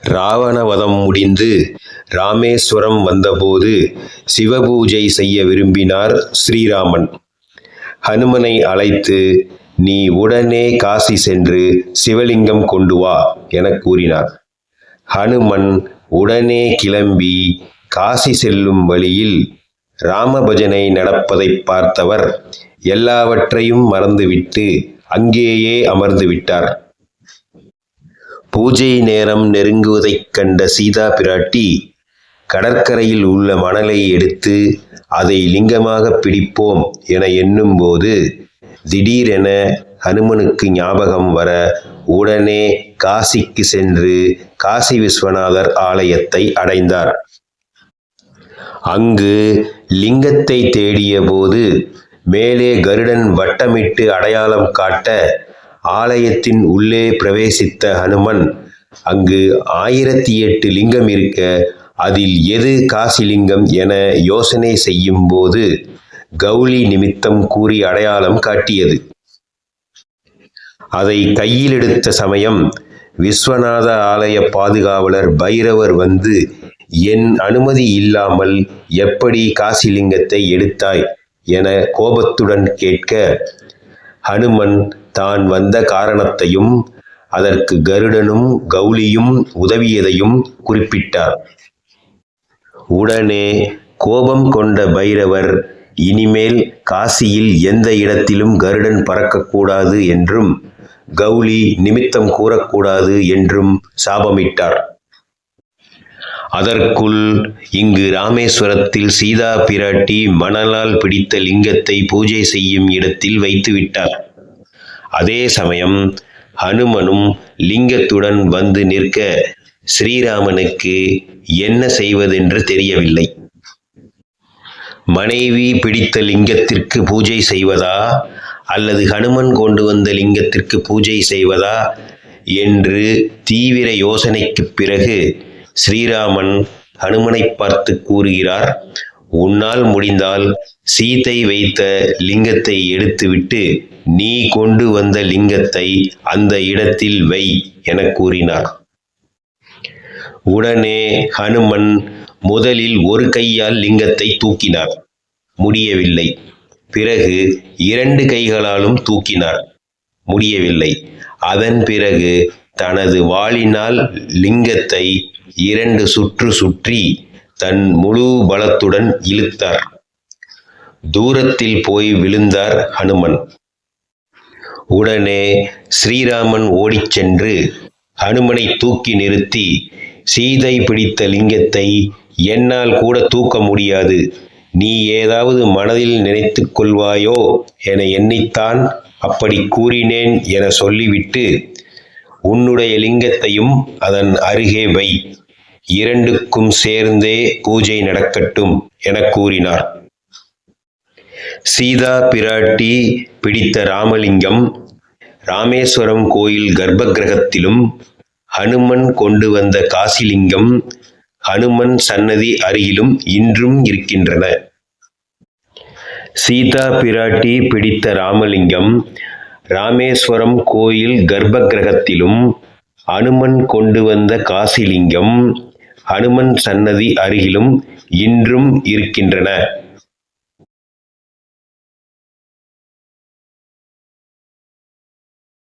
ராவணவதம் முடிந்து ராமேஸ்வரம் வந்தபோது சிவபூஜை செய்ய விரும்பினார் ஸ்ரீராமன். ஹனுமனை அழைத்து நீ உடனே காசி சென்று சிவலிங்கம் கொண்டு வா என கூறினார். ஹனுமன் உடனே கிளம்பி காசி செல்லும் வழியில் ராமபஜனை நடப்பதைப் பார்த்தவர் எல்லாவற்றையும் மறந்துவிட்டு அங்கேயே அமர்ந்து விட்டார். பூஜை நேரம் நெருங்குவதைக் கண்ட சீதா பிராட்டி கடற்கரையில் உள்ள மணலை எடுத்து அதை லிங்கமாக பிடிப்போம் என எண்ணும்போது திடீரென ஹனுமனுக்கு ஞாபகம் வர உடனே காசிக்கு சென்று காசி விஸ்வநாதர் ஆலயத்தை அடைந்தார். அங்கு லிங்கத்தை தேடிய போது மேலே கருடன் வட்டமிட்டு அடையாளம் காட்ட ஆலயத்தின் உள்ளே பிரவேசித்த ஹனுமன் அங்கு ஆயிரத்தி எட்டு லிங்கம் இருக்க அதில் எது காசிலிங்கம் என யோசனை செய்யும் போது கௌளி நிமித்தம் கூறி அடையாளம் காட்டியது. அதை கையில் எடுத்த சமயம் விஸ்வநாத ஆலய பாதுகாவலர் பைரவர் வந்து என் அனுமதி இல்லாமல் எப்படி காசிலிங்கத்தை எடுத்தாய்? என கோபத்துடன் கேட்க ஹனுமன் தான் வந்த காரணத்தையும் அதற்கு கருடனும் கௌலியும் உதவியதையும் குறிப்பிட்டார். உடனே கோபம் கொண்ட பைரவர் இனிமேல் காசியில் எந்த இடத்திலும் கருடன் பறக்கக்கூடாது என்றும் கௌலி நிமித்தம் கூறக்கூடாது என்றும் சாபமிட்டார். அதற்குள் இங்கு ராமேஸ்வரத்தில் சீதா பிராட்டி மணலால் பிடித்த லிங்கத்தை பூஜை செய்யும் இடத்தில் வைத்துவிட்டார். அதே சமயம் ஹனுமனும் லிங்கத்துடன் வந்து நிற்க ஸ்ரீராமனுக்கு என்ன செய்வதென்று தெரியவில்லை. மனைவி பிடித்த லிங்கத்திற்கு பூஜை செய்வதா? அல்லது ஹனுமன் கொண்டு வந்த லிங்கத்திற்கு பூஜை செய்வதா? என்று தீவிர யோசனைக்குப் பிறகு ஸ்ரீராமன் ஹனுமனை பார்த்து கூறுகிறார் உன்னால் முடிந்தால் சீத்தை வைத்த லிங்கத்தை எடுத்துவிட்டு நீ கொண்டு வந்த லிங்கத்தை அந்த இடத்தில் வை என கூறினார். உடனே ஹனுமன் முதலில் ஒரு கையால் லிங்கத்தை தூக்கினார். முடியவில்லை. பிறகு இரண்டு கைகளாலும் தூக்கினார். முடியவில்லை. அதன் பிறகு தனது வாளினால் லிங்கத்தை இரண்டு சுற்று சுற்றி தன் முழு பலத்துடன் இழுத்தார். தூரத்தில் போய் விழுந்தார் ஹனுமன். உடனே ஸ்ரீராமன் ஓடிச் சென்று ஹனுமனை தூக்கி நிறுத்தி சீதை பிடித்த லிங்கத்தை என்னால் கூட தூக்க முடியாது. நீ ஏதாவது மனதில் நினைத்து கொள்வாயோ என எண்ணித்தான் அப்படி கூறினேன் என சொல்லிவிட்டு உன்னுடைய லிங்கத்தையும் அதன் அருகே வை. இரண்டுக்கும் சேர்ந்தே பூஜை நடக்கட்டும் என கூறினார். சீதா பிராட்டி பிடித்த ராமலிங்கம் ராமேஸ்வரம் கோயில் கர்ப்ப கிரகத்திலும் ஹனுமன் கொண்டு வந்த காசிலிங்கம் ஹனுமன் சன்னதி அருகிலும் இன்றும் இருக்கின்றன. சீதா பிராட்டி பிடித்த ராமலிங்கம் ராமேஸ்வரம் கோயில் கர்ப்ப கிரகத்திலும் அனுமன் கொண்டு வந்த காசிலிங்கம் ஹனுமன் சன்னதி அருகிலும் இன்றும் இருக்கின்றன.